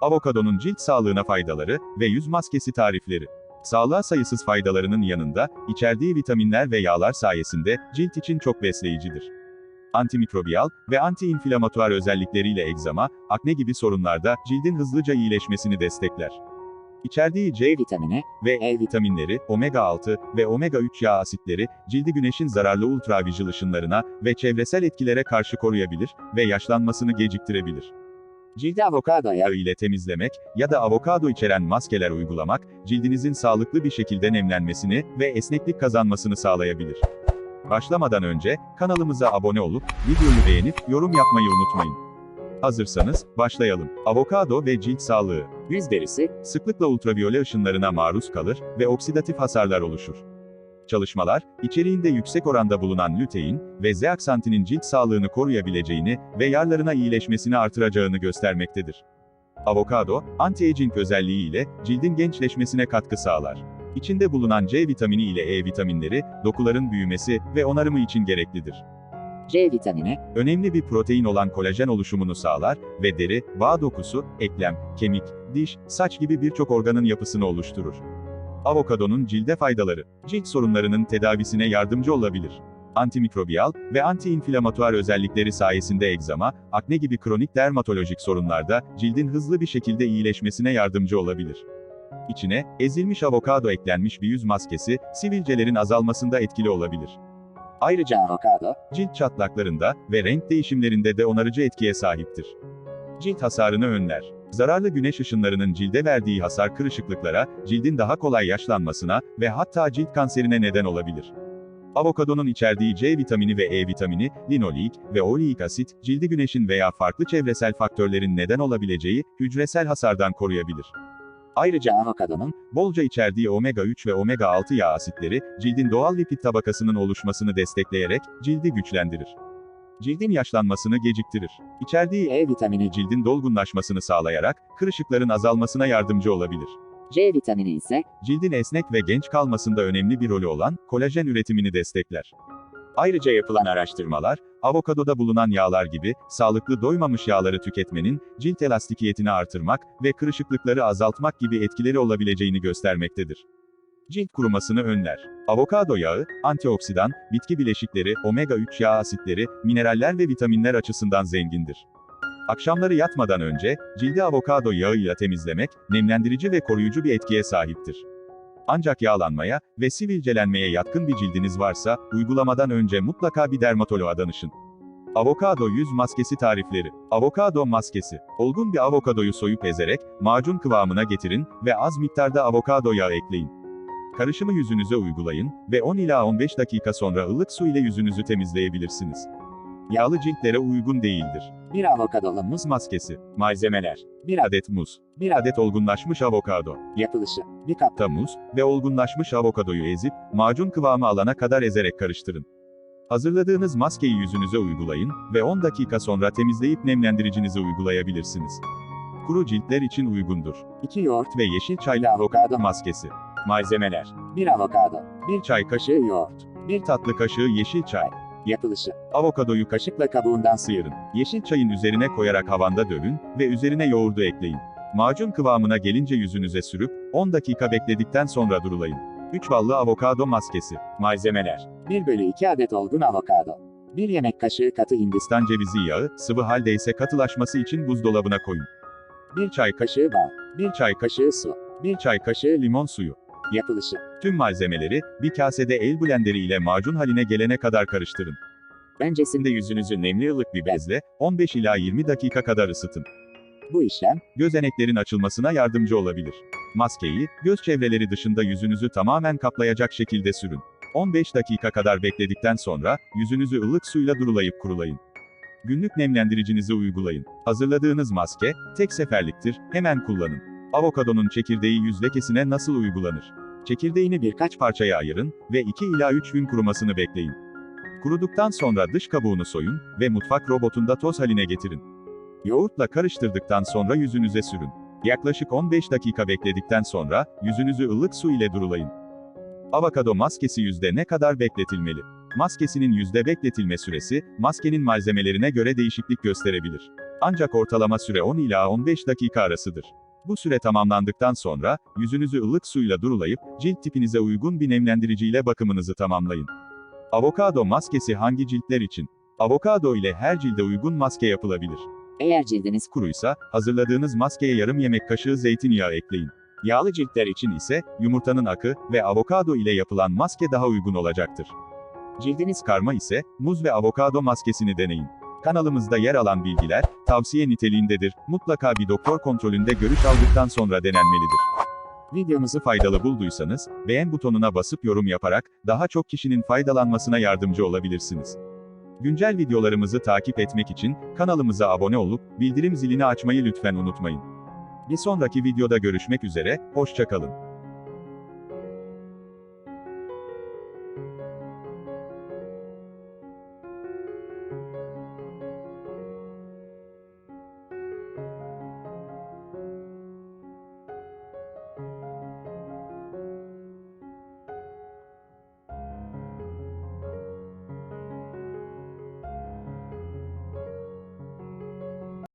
Avokadonun cilt sağlığına faydaları ve yüz maskesi tarifleri. Sağlığa sayısız faydalarının yanında, içerdiği vitaminler ve yağlar sayesinde, cilt için çok besleyicidir. Antimikrobiyal ve antiinflamatuar özellikleriyle egzama, akne gibi sorunlarda, cildin hızlıca iyileşmesini destekler. İçerdiği C vitamini ve E vitaminleri, omega 6 ve omega 3 yağ asitleri, cildi güneşin zararlı ultraviyol ışınlarına ve çevresel etkilere karşı koruyabilir ve yaşlanmasını geciktirebilir. Cildi avokado yağı ile temizlemek ya da avokado içeren maskeler uygulamak, cildinizin sağlıklı bir şekilde nemlenmesini ve esneklik kazanmasını sağlayabilir. Başlamadan önce, kanalımıza abone olup, videoyu beğenip, yorum yapmayı unutmayın. Hazırsanız, başlayalım. Avokado ve cilt sağlığı. Yüz derisi, sıklıkla ultraviyole ışınlarına maruz kalır ve oksidatif hasarlar oluşur. Çalışmalar, içeriğinde yüksek oranda bulunan lütein ve zeaksantinin cilt sağlığını koruyabileceğini ve yarlarına iyileşmesini artıracağını göstermektedir. Avokado, anti-aging özelliği ile cildin gençleşmesine katkı sağlar. İçinde bulunan C vitamini ile E vitaminleri, dokuların büyümesi ve onarımı için gereklidir. C vitamini, Önemli bir protein olan kolajen oluşumunu sağlar ve deri, bağ dokusu, eklem, kemik, diş, saç gibi birçok organın yapısını oluşturur. Avokadonun cilde faydaları. Cilt sorunlarının tedavisine yardımcı olabilir. Antimikrobiyal ve antiinflamatuar özellikleri sayesinde egzama, akne gibi kronik dermatolojik sorunlarda cildin hızlı bir şekilde iyileşmesine yardımcı olabilir. İçine ezilmiş avokado eklenmiş bir yüz maskesi, sivilcelerin azalmasında etkili olabilir. ayrıca avokado, Cilt çatlaklarında ve renk değişimlerinde de onarıcı etkiye sahiptir. Cilt hasarını önler. Zararlı güneş ışınlarının cilde verdiği hasar kırışıklıklara, cildin daha kolay yaşlanmasına ve hatta cilt kanserine neden olabilir. Avokadonun içerdiği C vitamini ve E vitamini, linoleik ve oleik asit, cildi güneşin veya farklı çevresel faktörlerin neden olabileceği hücresel hasardan koruyabilir. ayrıca avokadonun, Bolca içerdiği omega 3 ve omega 6 yağ asitleri, cildin doğal lipid tabakasının oluşmasını destekleyerek, cildi güçlendirir. Cildin yaşlanmasını geciktirir. İçerdiği E vitamini, cildin dolgunlaşmasını sağlayarak, kırışıkların azalmasına yardımcı olabilir. C vitamini ise, Cildin esnek ve genç kalmasında önemli bir rolü olan, kolajen üretimini destekler. Ayrıca yapılan araştırmalar, avokadoda bulunan yağlar gibi, sağlıklı doymamış yağları tüketmenin, cilt elastikiyetini artırmak ve kırışıklıkları azaltmak gibi etkileri olabileceğini göstermektedir. Cilt kurumasını önler. Avokado yağı, antioksidan, bitki bileşikleri, omega 3 yağ asitleri, mineraller ve vitaminler açısından zengindir. Akşamları yatmadan önce, cildi avokado yağıyla temizlemek, nemlendirici ve koruyucu bir etkiye sahiptir. Ancak yağlanmaya ve sivilcelenmeye yatkın bir cildiniz varsa, uygulamadan önce mutlaka bir dermatoloğa danışın. Avokado yüz maskesi tarifleri. Avokado maskesi. Olgun bir avokadoyu soyup ezerek, macun kıvamına getirin ve az miktarda avokado yağı ekleyin. Karışımı yüzünüze uygulayın ve 10 ila 15 dakika sonra ılık su ile yüzünüzü temizleyebilirsiniz. Yağlı ciltlere uygun değildir. bir avokadolu muz maskesi. Malzemeler. 1 adet muz. 1 adet olgunlaşmış avokado. yapılışı, bir kap, Ta muz ve olgunlaşmış avokadoyu ezip, macun kıvamı alana kadar ezerek karıştırın. Hazırladığınız maskeyi yüzünüze uygulayın ve 10 dakika sonra temizleyip nemlendiricinizi uygulayabilirsiniz. Kuru ciltler için uygundur. 2 yoğurt, Ve yeşil çaylı avokado maskesi. Malzemeler. 1 avokado, 1 çay kaşığı, kaşığı yoğurt, 1 tatlı kaşığı yeşil çay. yapılışı, Avokadoyu kaşık kaşıkla kabuğundan sıyır, sıyırın. Yeşil çayın üzerine koyarak havanda dövün ve üzerine yoğurdu ekleyin. Macun kıvamına gelince yüzünüze sürüp 10 dakika bekledikten sonra durulayın. 3 ballı avokado maskesi. Malzemeler. 1 bölü 2 adet olgun avokado, 1 yemek kaşığı katı hindistan, cevizi yağı, sıvı halde ise katılaşması için buzdolabına koyun. 1 çay kaşığı, bal, 1 çay kaşığı, kaşığı su, 1 çay kaşığı limon suyu. Yapılışı, Tüm malzemeleri, bir kasede el blenderi ile macun haline gelene kadar karıştırın. öncesinde yüzünüzü nemli ılık bir bezle, 15 ila 20 dakika kadar ısıtın. bu işlem, Gözeneklerin açılmasına yardımcı olabilir. Maskeyi, göz çevreleri dışında yüzünüzü tamamen kaplayacak şekilde sürün. 15 dakika kadar bekledikten sonra, yüzünüzü ılık suyla durulayıp kurulayın. Günlük nemlendiricinizi uygulayın. Hazırladığınız maske, tek seferliktir, hemen kullanın. Avokadonun çekirdeği yüz lekesine nasıl uygulanır? Çekirdeğini birkaç parçaya ayırın ve 2 ila 3 gün kurumasını bekleyin. Kuruduktan sonra dış kabuğunu soyun ve mutfak robotunda toz haline getirin. Yoğurtla karıştırdıktan sonra yüzünüze sürün. Yaklaşık 15 dakika bekledikten sonra, yüzünüzü ılık su ile durulayın. Avokado maskesi yüzde ne kadar bekletilmeli? Maskesinin yüzde bekletilme süresi, maskenin malzemelerine göre değişiklik gösterebilir. Ancak ortalama süre 10 ila 15 dakika arasıdır. Bu süre tamamlandıktan sonra, yüzünüzü ılık suyla durulayıp, cilt tipinize uygun bir nemlendiriciyle bakımınızı tamamlayın. Avokado maskesi hangi ciltler için? Avokado ile her cilde uygun maske yapılabilir. Eğer cildiniz Kuruysa, hazırladığınız maskeye yarım yemek kaşığı zeytinyağı ekleyin. Yağlı ciltler için ise, yumurtanın akı ve avokado ile yapılan maske daha uygun olacaktır. Cildiniz karma ise, muz ve avokado maskesini deneyin. Kanalımızda yer alan bilgiler, tavsiye niteliğindedir, mutlaka bir doktor kontrolünde görüş aldıktan sonra denenmelidir. Videomuzu faydalı bulduysanız, beğen butonuna basıp yorum yaparak, daha çok kişinin faydalanmasına yardımcı olabilirsiniz. Güncel videolarımızı takip etmek için, kanalımıza abone olup, bildirim zilini açmayı lütfen unutmayın. Bir sonraki videoda görüşmek üzere, hoşçakalın.